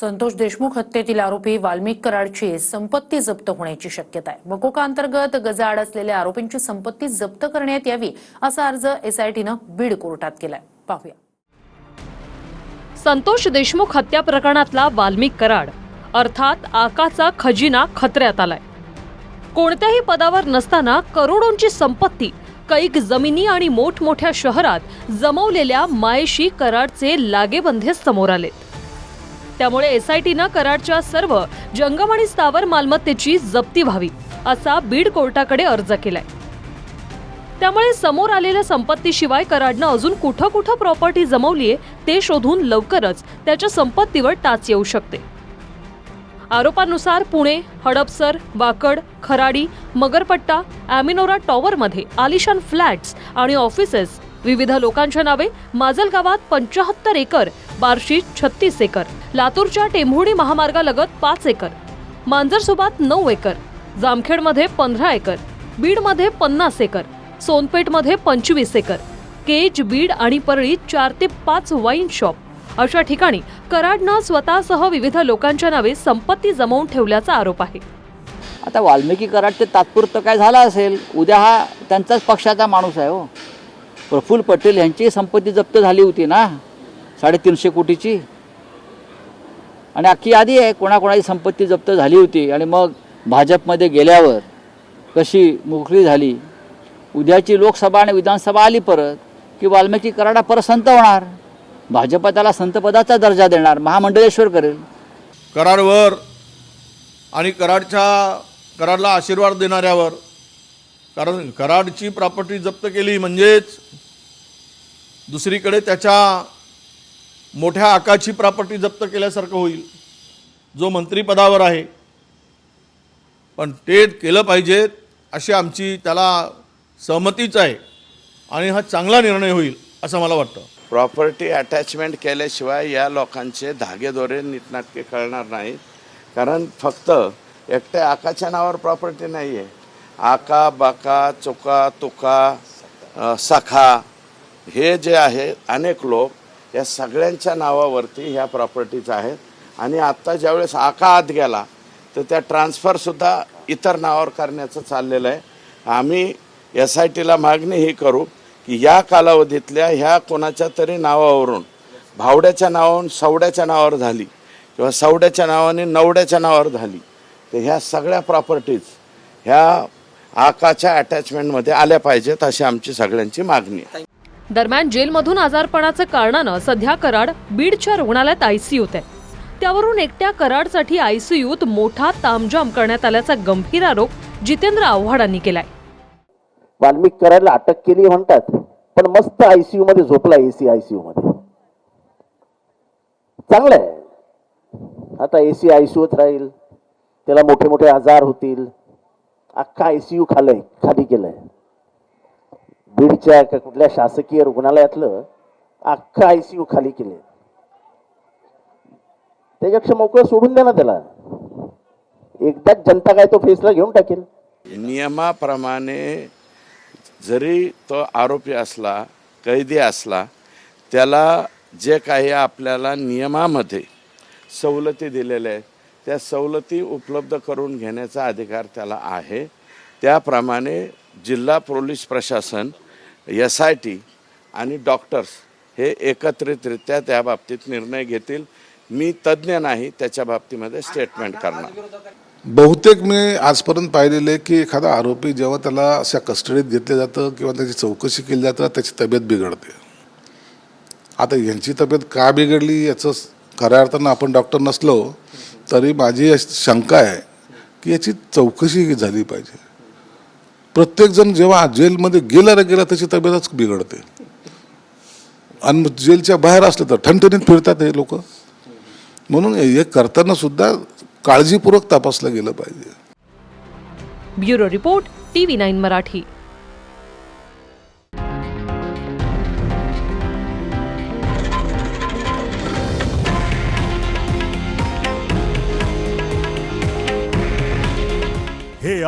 संतोष देशमुख हत्येतील आरोपी वाल्मिक कराडची संपत्ती जप्त होण्याची शक्यता आहे. मकोका अंतर्गत गजाआड असलेल्या आरोपींची संपत्ती जप्त करण्यात यावी असा अर्ज एसआयटीनं बीड कोर्टात केलाय. पाहूया. संतोष देशमुख हत्या प्रकरणातला वाल्मिक कराड अर्थात आकाचा खजिना खतऱ्यात आलाय. कोणत्याही पदावर नसताना करोडोंची संपत्ती कैक जमिनी आणि मोठमोठ्या शहरात जमवलेल्या मायशी कराडचे लागेबंधे समोर आलेत. त्यामुळे एसआयटीनं कराडच्या सर्व जंगम आणि स्थावर मालमत्तेची जप्ती व्हावी असा बीड कोर्टाकडे अर्ज केलाय. त्यामुळे समोर आलेल्या संपत्तीशिवाय कराडनं अजून कुठं कुठं प्रॉपर्टी जमवलीये ते शोधून लवकरच त्याच्या संपत्तीवर टाच येऊ शकते. आरोपानुसार पुणे हडपसर वाकड खराडी मगरपट्टा ॲमिनोरा टॉवरमध्ये आलिशान फ्लॅट्स आणि ऑफिसेस विविध लोकांच्या नावे माजलगावात पंचाहत्तर एकर बार्शी छत्तीस एकर. लातूरच्या टेंभुणी महामार्गालगत पाच एकर. मांजरसोबात नऊ एकर. जामखेडमध्ये पंधरा एकर. बीडमध्ये पन्नास एकर. सोनपेठमध्ये पंचवीस एकर. केज बीड आणि परळी चार ते पाच वाईन शॉप. अशा ठिकाणी कराडनं स्वतःसह विविध लोकांच्या नावे संपत्ती जमवून ठेवल्याचा आरोप आहे. आता वाल्मिकी कराड ते तात्पुरतं काय झालं असेल? उद्या हा त्यांचाच पक्षाचा माणूस आहे हो. प्रफुल्ल पटेल यांची संपत्ती जप्त झाली होती ना? साडेतीनशे कोटीची. आणि अख्खी यादी आहे कोणाकोणाची संपत्ती जप्त झाली होती आणि मग भाजपमध्ये गेल्यावर कशी मोकळी झाली? उद्याची लोकसभा आणि विधानसभा आली परत की वाल्मिकी कराडा परत संत होणार? भाजप त्याला संतपदाचा दर्जा देणार महामंडळेश्वर करेल. कराडवर आणि कराडच्या कराडला आशीर्वाद देणाऱ्यावर. कारण कराडची प्रॉपर्टी जप्त केली म्हणजेच दुसरीकडे त्याच्या मोठ्या आकाची प्रॉपर्टी जप्त केल्यासारखं होईल. जो मंत्रिपदावर आहे. पण ते केलं पाहिजेत अशी आमची त्याला सहमतीच आहे. आणि हा चांगला निर्णय होईल असं मला वाटतं. प्रॉपर्टी अटॅचमेंट केल्याशिवाय या लोकांचे धागेदोरे नीटनाटके कळणार नाहीत. कारण फक्त एकट्या आकाच्या नावावर प्रॉपर्टी नाही आहे आका बाका चुका तुका सखा हे जे आहे अनेक लोक या सगळ्यांच्या नावावरती ह्या प्रॉपर्टीज आहेत. आणि आत्ता ज्यावेळेस आका आत गेला तर त्या ट्रान्सफरसुद्धा इतर नावावर करण्याचं चाललेलं आहे. आम्ही एस आय टीला मागणी ही करू की या कालावधीतल्या ह्या कोणाच्या तरी नावावरून भावड्याच्या नावावरून सवड्याच्या नावावर झाली किंवा सवड्याच्या नावाने नवड्याच्या नावावर झाली तर ह्या सगळ्या प्रॉपर्टीज ह्या आकाच्या अटॅचमेंटमध्ये आल्या पाहिजेत अशी आमची सगळ्यांची मागणी आहे. दरम्यान जेलमधून आजारपणाचं कारणानं सध्या कराड बीडच्या रुग्णालयात आयसीयूत आहे. त्यावरून एकट्या कराडसाठी आयसीयूत मोठा तामजाम करण्यात आल्याचा गंभीर आरोप जितेंद्र आव्हाडांनी केलाय. वाल्मिक करायला अटक केली म्हणतात पण मस्त आयसीयू मध्ये झोपला एसी आयसीयू मध्ये चांगलं आहे आता एसी आयसीयूत राहील त्याला मोठे मोठे आजार होतील. अख्खा आयसीयू खालय खाली केलंय. बीडच्या का कुठल्या शासकीय रुग्णालयातलं अख्खं आय सी यू खाली केले त्याच्यापेक्षा मोकळं सोडून द्या ना त्याला. एकदाच जनता काय तो फेसला घेऊन टाकेल. नियमाप्रमाणे जरी तो आरोपी असला कैदी असला त्याला जे काही आपल्याला नियमामध्ये सवलती दिलेल्या आहेत त्या सवलती उपलब्ध करून घेण्याचा अधिकार त्याला आहे. त्याप्रमाणे जिल्हा पोलीस प्रशासन एस आय टी आणि डॉक्टर्स हे एकत्रितरित्या त्या बाबतीत निर्णय घेतील. मी तज्ज्ञ नाही त्याच्या बाबतीमध्ये स्टेटमेंट करणार. बहुतेक मी आजपर्यंत पाहिलेले की एखादा आरोपी जेव्हा त्याला अशा कस्टडीत घेतलं जातं किंवा त्याची चौकशी केली जातं त्याची तब्येत बिघडते. आता यांची तब्येत का बिघडली याचं खऱ्या अर्थानं आपण डॉक्टर नसलो तरी माझी अशी शंका आहे की याची चौकशी झाली पाहिजे. प्रत्येकजण जेव्हा जेलमध्ये गेला रे गेला त्याची तब्येतच बिघडते. आणि जेलच्या बाहेर असलं तर ठणठणीत फिरतात हे लोक. म्हणून हे करताना सुद्धा काळजीपूर्वक तपासलं गेलं पाहिजे. Bureau report TV nine Marathi.